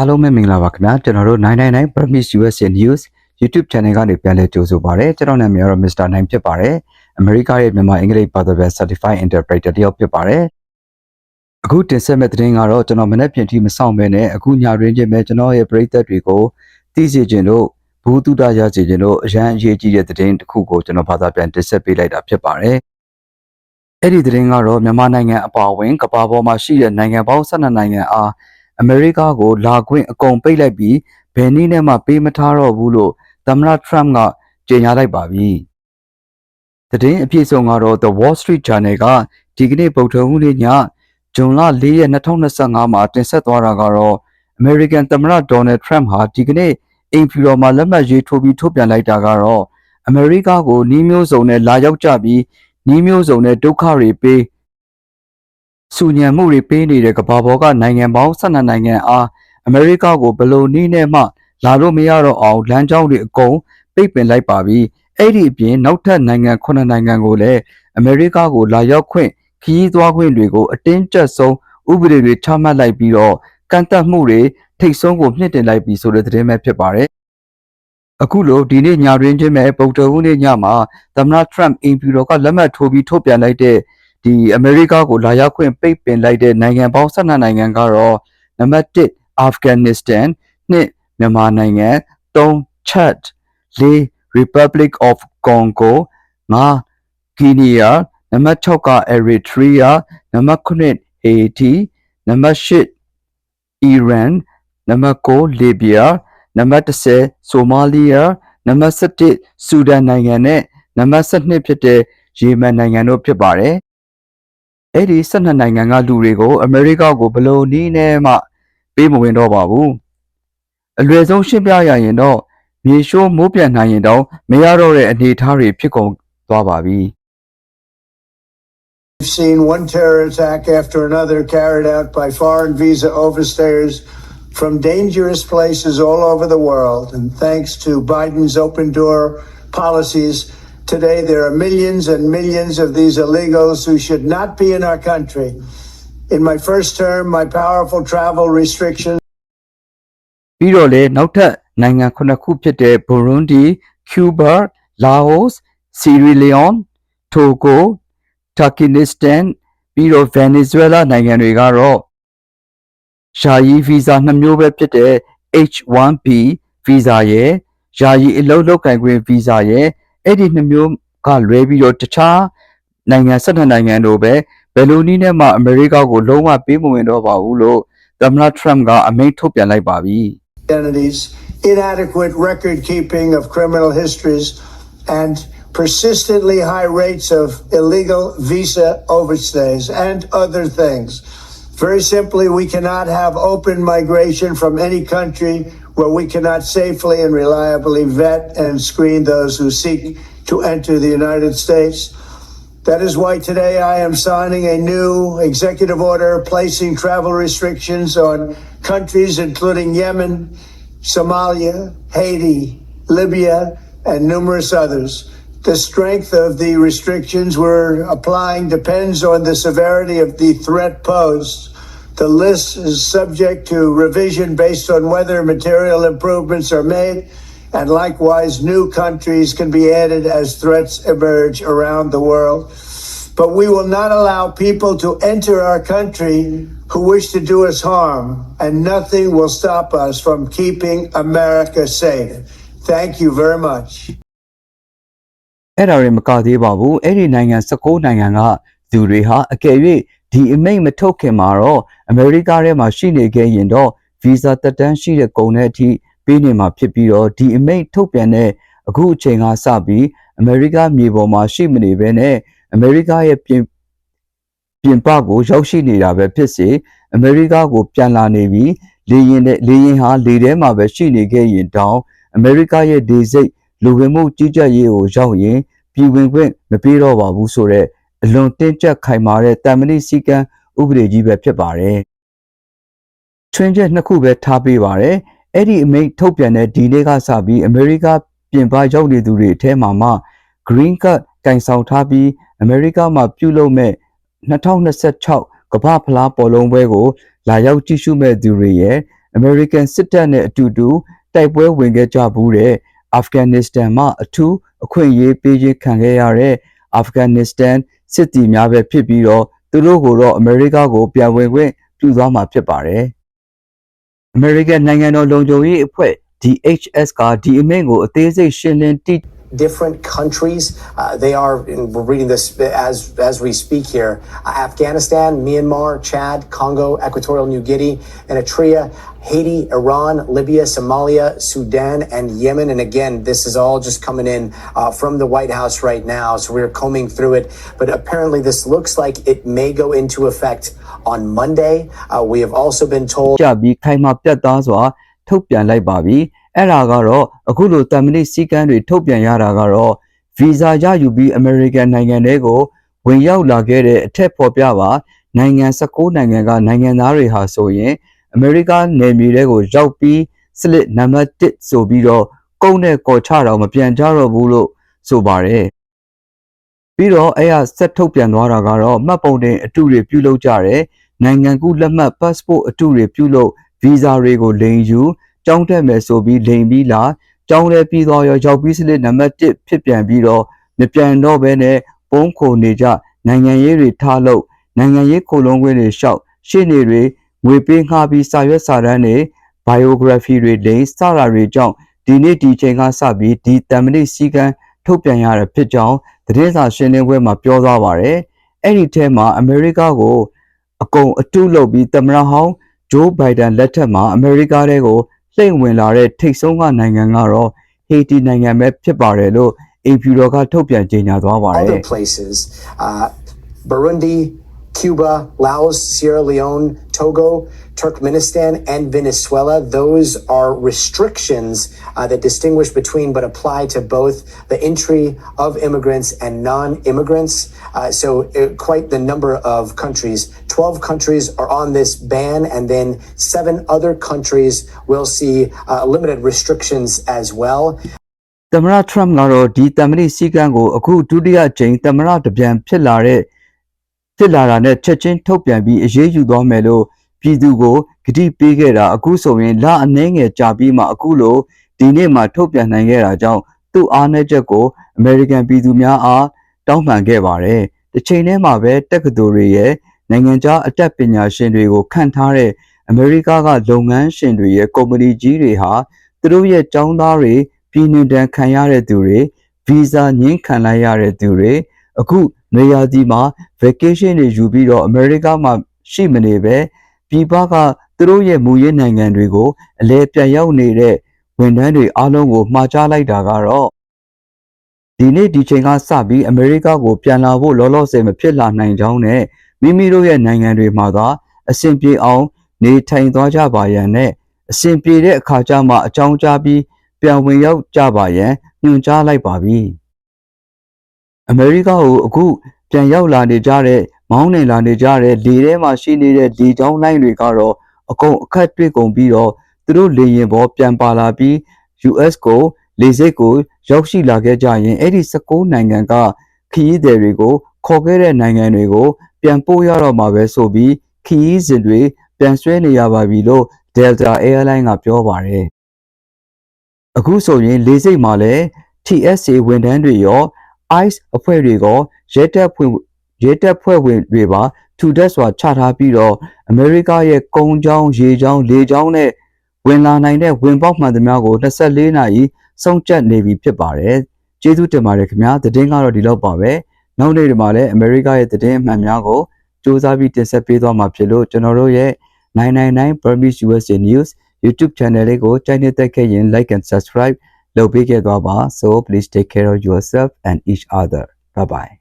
အားလုံးပဲမင်္ဂလာပါခင်ဗျာကျွန်တော်တို့999 Promise USA News YouTube Channel ကနေပြန်လည်ကြိုဆိုပါရစေကျွန်တော်နာမည်ကတော့ Mr. 9ဖြစ်ပါတယ်အမေရိကရဲ့မြန်မာအင်္ဂလိပ်ဘာသာပြန် Certified Interpreter တယောက်ဖြစ်ပါတယ်အခုတင်ဆက်မဲ့သတင်းကတော့ကျွန်တော်မနေ့ပြင်ထိမဆောင်ဘဲနဲ့အခုညရင်းချင်းပဲကျွန်တော်ရဲ့ပရိသတ်တွေကိုသိစေခြင်းလို့ဘူးတုဒရစေခြင်းလို့အရန်အရေးကြီးတဲ့သတင်းတစ်ခုကိုကျွန်တော်ဘာသာပြန်တင်ဆက်ပေးလိုက်တာဖြစ်ပါတယ်အဲ့ဒီသတင်းကတော့မြန်မာနိုင်ငံအပါအဝင်ကမ္ဘာပေါ်မှာရှိတဲ့နိုင်ငံပေါင်း12နိုင်ငံအား အမေရိကကိုလာခွင့်အကုန်ပိတ်လိုက်ပြီးဘယ်နည်းနဲ့မှပေးမထားတော့ဘူးလို့သမ္မတထရမ့်ကကြေညာလိုက်ပါပြီ။သတင်းအပြည့်အစုံကတော့ The Wall Street Journal ကဒီကနေ့ဗုဒ္ဓဟူးနေ့ညဇွန်လ4ရက်2025မှာတင်ဆက်သွားတာကတော့ American သမ္မတ Donald Trump ဟာဒီကနေ့အိမ်ဖြူတော်မှာလက်မှတ်ရေးထိုးပြီးထုတ်ပြန်လိုက်တာကတော့အမေရိကကိုနှီးမျိုးစုံနဲ့လာရောက်ကြပြီးနှီးမျိုးစုံနဲ့ဒုက္ခတွေပေး စုညံမှုတွေပေးနေတဲ့ကမ္ဘာပေါ်ကနိုင်ငံပေါင်း12နိုင်ငံအားအမေရိကကိုဘယ်လိုနည်းနဲ့မှလာလို့မရတော့အောင်လမ်းကြောင်းတွေအကုန်ပိတ်ပင်လိုက်ပါပြီအဲ့ဒီအပြင်နောက်ထပ်နိုင်ငံ9နိုင်ငံကိုလည်းအမေရိကကိုလာရောက်ခွင့်ခရီးသွားခွင့်တွေကိုအတင်းကျပ်ဆုံးဥပဒေတွေချမှတ်လိုက်ပြီးတော့ကန့်သတ်မှုတွေထိတ်ဆုံးကိုမြင့်တင်လိုက်ပြီးဆိုတဲ့သတင်းပဲဖြစ်ပါတယ်အခုလိုဒီနေ့ညတွင်ချင်းမဲ့ပုံတော်ဦးနေ့ညမှာသမ္မတထရမ့်အင်ဖြူတော်ကလက်မှတ်ထိုးပြီးထုတ်ပြန်လိုက်တဲ့ ဒီအမေရိကကိုလာရောက်ခွင့်ပိတ်ပင်လိုက်တဲ့နိုင်ငံပေါင်း12နိုင်ငံကတော့နံပါတ်1အာဖဂန်နစ္စတန်2မြန်မာနိုင်ငံ3 Chad 4 Republic of Congo 5 Guinea နံပါတ်6က Eritrea နံပါတ်9 Haiti နံပါတ်8 Iran နံပါတ်9 Libya နံပါတ်10 Somalia နံပါတ်17 Sudan နိုင်ငံနဲ့နံပါတ်12ဖြစ်တဲ့ Yemen နိုင်ငံတို့ဖြစ်ပါတယ် အဲ့ဒီ12နိုင်ငံကလူတွေကိုအမေရိကကိုဘယ်လို့နီးနဲ့မှပေးမဝင်တော့ပါဘူးအလွယ်ဆုံးရှင်းပြရရင်တော့မြေရှိုးမိုးပြန်နိုင်ရင်တော့မရတော့တဲ့အနေအထားတွေဖြစ်ကုန်သွားပါပြီ We've seen one terror attack after another carried out by foreign visa overstayers from dangerous places all over the world. And thanks to Biden's open door policies, today there are millions and millions of these illegals who should not be in our country. In my first term, my powerful travel restrictions ပြီးတော့လေနောက်ထပ်နိုင်ငံခုနှစ်ခုဖြစ်တဲ့ Burundi, Cuba, Laos, Sierra Leone, Togo, Turkmenistan ပြီးတော့ Venezuela နိုင်ငံတွေကတော့ယာယီဗီဇာနှစ်မျိုးပဲဖြစ်တဲ့ H1B ဗီဇာရဲ့ယာယီအလုပ်လုပ်ကင်ခွင့်ဗီဇာရဲ့ အဲ့ဒီနှစ်မျိုးကလွဲပြီးတော့တခြားနိုင်ငံ12နိုင်ငံတို့ပဲဘယ်လိုနည်းနဲ့မှအမေရိကကိုလုံးဝပေးမဝင်တော့ပါဘူးလို့သမ္မတထရမ့်ကအမိန့်ထုတ်ပြန်လိုက်ပါပြီ identities, inadequate record keeping of criminal histories, and persistently high rates of illegal visa overstays and other things. Very simply, we cannot have open migration from any country where we cannot safely and reliably vet and screen those who seek to enter the United States. That is why today I am signing a new executive order placing travel restrictions on countries including Yemen, Somalia, Haiti, Libya, and numerous others. The strength of the restrictions we're applying depends on the severity of the threat posed. The list is subject to revision based on whether material improvements are made, and likewise, new countries can be added as threats emerge around the world. But we will not allow people to enter our country who wish to do us harm, and nothing will stop us from keeping America safe. Thank you very much. အဲ့ဒါတွေမကသေးပါဘူးအဲ့ဒီနိုင်ငံ16နိုင်ငံကသူတွေဟာအကယ်၍ ဒီအမိန့်မထုတ်ခင်မှာတော့အမေရိကထဲမှာရှိနေခဲ့ရင်တော့ဗီဇာတက်တန်းရှိတဲ့ကုန်တဲ့အထိပေးနေမှာဖြစ်ပြီးတော့ဒီအမိန့်ထုတ်ပြန်တဲ့အခုအချိန်ကစပြီးအမေရိကမြေပေါ်မှာရှိမနေဘဲနဲ့အမေရိကရဲ့ပြင်ပြင်ပကိုရောက်ရှိနေတာပဲဖြစ်စေအမေရိကကိုပြန်လာနေပြီးလေရင်တဲ့လေရင်ဟာလေထဲမှာပဲရှိနေခဲ့ရင်တောင်အမေရိကရဲ့ဒေစိတ်လူဝင်မှုကြီးကြပ်ရေးကိုရောက်ရင်ပြည်ဝင်ခွင့်မပေးတော့ပါဘူးဆိုတော့ အလွန်တင်းကျပ်ခိုင်မာတဲ့တာမဏိစည်းကမ်းဥပဒေကြီးပဲဖြစ်ပါတယ်။ထွင်းချက်နှစ်ခုပဲထားပေးပါတယ်။အဲ့ဒီအမိန့်ထုတ်ပြန်တဲ့ဒီနေ့ကစပြီးအမေရိကပြင်ပရောက်နေသူတွေအထဲမှာမှ green card ကင်ဆောင်ထားပြီးအမေရိကမှာပြုလုပ်မဲ့2026ကမ္ဘာဖလားပေါ်လုံးပွဲကို လာရောက်ကြည့်ရှုမဲ့သူတွေရဲ့ American စစ်တပ်နဲ့အတူတူတိုက်ပွဲဝင်ခဲ့ကြဘူးတဲ့အာဖဂန်နစ္စတန်မှာအထူးအခွင့်အရေးပေးခြင်းခံခဲ့ရတဲ့အာဖဂန်န စ္စတန်စစ်တီများပဲဖြစ်ပြီးတော့သူတို့ကိုတော့အမေရိကကိုပြန်ဝင်ခွင့်ပြုသွားမှာဖြစ်ပါတယ်။ American နိုင်ငံတော်လုံခြုံရေးအဖွဲ့ DHS ကဒီအမိန့်ကိုအသေးစိတ်ရှင်းလင်းတိ different countries. Uh, they are, and we're reading this as as we speak here: uh, Afghanistan, Myanmar, Chad, Congo, Equatorial New Guinea, Eritrea, Haiti, Iran, Libya, Somalia, Sudan, and Yemen. And again, this is all just coming in uh, from the White House right now, so we're combing through it. But apparently, this looks like it may go into effect on Monday. Uh, we have also been told. ကြပြီးခိုင်မာပြတ်သားစွာထုတ်ပြန်လိုက်ပါပြီ အဲ့ဒါကတော့အခုလိုတမန်နစ်စည်းကမ်းတွေထုတ်ပြန်ရတာကတော့ဗီဇာရယူပြီးအမေရိကန်နိုင်ငံတွေကိုဝင်ရောက်လာခဲ့တဲ့အထက်ဖော်ပြပါနိုင်ငံ16နိုင်ငံကနိုင်ငံသားတွေဟာဆိုရင်အမေရိကန်နယ်မြေတွေကိုရောက်ပြီးစလစ်နံပါတ်1ဆိုပြီးတော့ကုန်းနဲ့ကော်ချတော့မပြန်ကြတော့ဘူးလို့ဆိုပါတယ်ပြီးတော့အဲ့ရဆက်ထုတ်ပြန်သွားတာကတော့မှတ်ပုံတင်အတုတွေပြုလုပ်ကြတယ်နိုင်ငံကူးလက်မှတ် passport အတုတွေပြုလုပ်ဗီဇာတွေကိုလိမ်ယူ ကြောင်းတက်မယ်ဆိုပြီးလိမ်ပြီးလာကြောင်းလဲပြီးတော့ရောရောက်ပြီးစလစ်နံပါတ်1ဖြစ်ပြန်ပြီးတော့မပြန်တော့ဘဲနဲ့ပုံးခိုနေကြနိုင်ငံရေးတွေထားလို့နိုင်ငံရေးခိုလုံးခွင့်တွေရှောက်ရှေ့နေတွေငွေပေးငှားပြီးစာရွက်စာတမ်းတွေ biography တွေလိမ်စတာတွေကြောင့်ဒီနေ့ဒီချိန်ကစပြီးဒီတမန်တိစည်းကမ်းထုတ်ပြန်ရတာဖြစ်ကြောင်းသတင်းစာရှင်းလင်းပွဲမှာပြောသွားပါတယ်အဲ့ဒီထဲမှာအမေရိကကိုအကုန်အတုလုပ်ပြီးသမ္မတဟောင်းဂျိုးဘိုင်ဒန်လက်ထက်မှာအမေရိကတဲ့ကို လှိမ့်ဝင်လာတဲ့ထိတ်ဆုံးကနိုင်ငံကတော့ဟေတီနိုင်ငံပဲဖြစ်ပါတယ်လို့အေဖြူတော်ကထုတ်ပြန်ကြေညာသွားပါတယ် other places uh, Burundi, Cuba, Laos, Sierra Leone, Togo, Turkmenistan, and Venezuela. Those are restrictions uh, that distinguish between but apply to both the entry of immigrants and non immigrants. Uh, so, uh, quite the number of countries. 12 countries are on this ban, and then seven other countries will see uh, limited restrictions as well. သမ္မတထရမ့်ကတော့ဒီတမန်တိစည်းကမ်းကိုအခုဒုတိယကြိမ်သမ္မတတပြန်ဖြစ်လာတဲ့ ဖြစ်လာတာနဲ့ချက်ချင်းထုတ်ပြန်ပြီးအရေးယူသွားမယ်လို့ပြည်သူကိုကတိပေးခဲ့တာအခုဆိုရင်လအနှဲငယ်ကြာပြီးမှအခုလိုဒီနေ့မှထုတ်ပြန်နိုင်ခဲ့တာကြောင့်သူ့အားနည်းချက်ကိုအမေရိကန်ပြည်သူများအားတောင်းပန်ခဲ့ပါတယ်။တစ်ချိန်တည်းမှာပဲတက္ကသိုလ်တွေရဲ့နိုင်ငံခြားအတတ်ပညာရှင်တွေကိုခန့်ထားတဲ့အမေရိကကလုပ်ငန်းရှင်တွေရဲ့ကုမ္ပဏီကြီးတွေဟာသူတို့ရဲ့ចောင်းသားတွေပြည်နှင်တန်ခံရတဲ့သူတွေဗီဇာညှင်းခံလိုက်ရတဲ့သူတွေအခု နေရာဒီမှာ vacation တွေယူပြီးတော့အမေရိကမှာရှိမနေပဲပြည်ပကသူတို့ရဲ့မူရင်းနိုင်ငံတွေကိုအလဲပြန်ရောက်နေတဲ့ဝန်ထမ်းတွေအားလုံးကိုမှားချလိုက်တာကတော့ဒီနေ့ဒီချိန်ကစပြီးအမေရိကကိုပြန်လာဖို့လောလောဆယ်မဖြစ်လာနိုင်ကြောင်းနဲ့မိမိတို့ရဲ့နိုင်ငံတွေမှာသာအဆင်ပြေအောင် နေထိုင်သွားကြပါရန်နဲ့အဆင်ပြေတဲ့အခါကျမှအကြောင်းကြားပြီးပြန်ဝင်ရောက်ကြပါရန်ညွှန်ကြားလိုက်ပါပြီ။ အမေရိကကိုအခုပြန်ရောက်လာနေကြတဲ့မောင်းနေလာနေကြတဲ့လေထဲမှာရှိနေတဲ့လေချောင်းလိုင်းတွေကတော့အကုန်အခက်တွေ့ကုန်ပြီးတော့သူတို့လေရင်ပေါ်ပြန်ပါလာပြီး US ကိုလေဆိပ်ကိုရောက်ရှိလာခဲ့ကြရင်အဲ့ဒီ16နိုင်ငံကခရီးသည်တွေကိုခေါ်ခဲ့တဲ့နိုင်ငံတွေကို ပြန်ပို့ရတော့မှာပဲဆိုပြီးခရီးစဉ်တွေပြန်ဆွဲနေရပါပြီလို့ Delta Airline ကပြောပါတယ်။အခုဆိုရင်လေဆိပ်မှာလည်း TSA ဝန်ထမ်းတွေရော ICE အဖွဲ့တွေရောရဲတပ်ဖွဲ့ရဲတပ်ဖွဲ့ဝင်တွေပါထူထပ်စွာချထားပြီးတော့အမေရိကရဲ့ကုန်းချောင်းရေချောင်းလေချောင်းနဲ့ဝင်လာနိုင်တဲ့ဝင်ပေါက်မှန်သမျှကို24နာရီစောင့်ကြပ်နေပြီဖြစ်ပါတယ်။ကျေးဇူးတင်ပါတယ်ခင်ဗျာ။သတင်းကတော့ဒီလောက်ပါပဲ။နောက်နေ့ဒီမှာလည်းအမေရိကရဲ့သတင်းအမှန်များကိုစူးစမ်းပြီးတင်ဆက်ပေးသွားမှာဖြစ်လို့ကျွန်တော်တို့ရဲ့999 Burmese USA News YouTube channel လေးကိုကြိုက်နေတဲ့ခဲ့ရင် like and subscribe လုပ်ပေးခဲ့သွားပါ so please take care of yourself and each other bye bye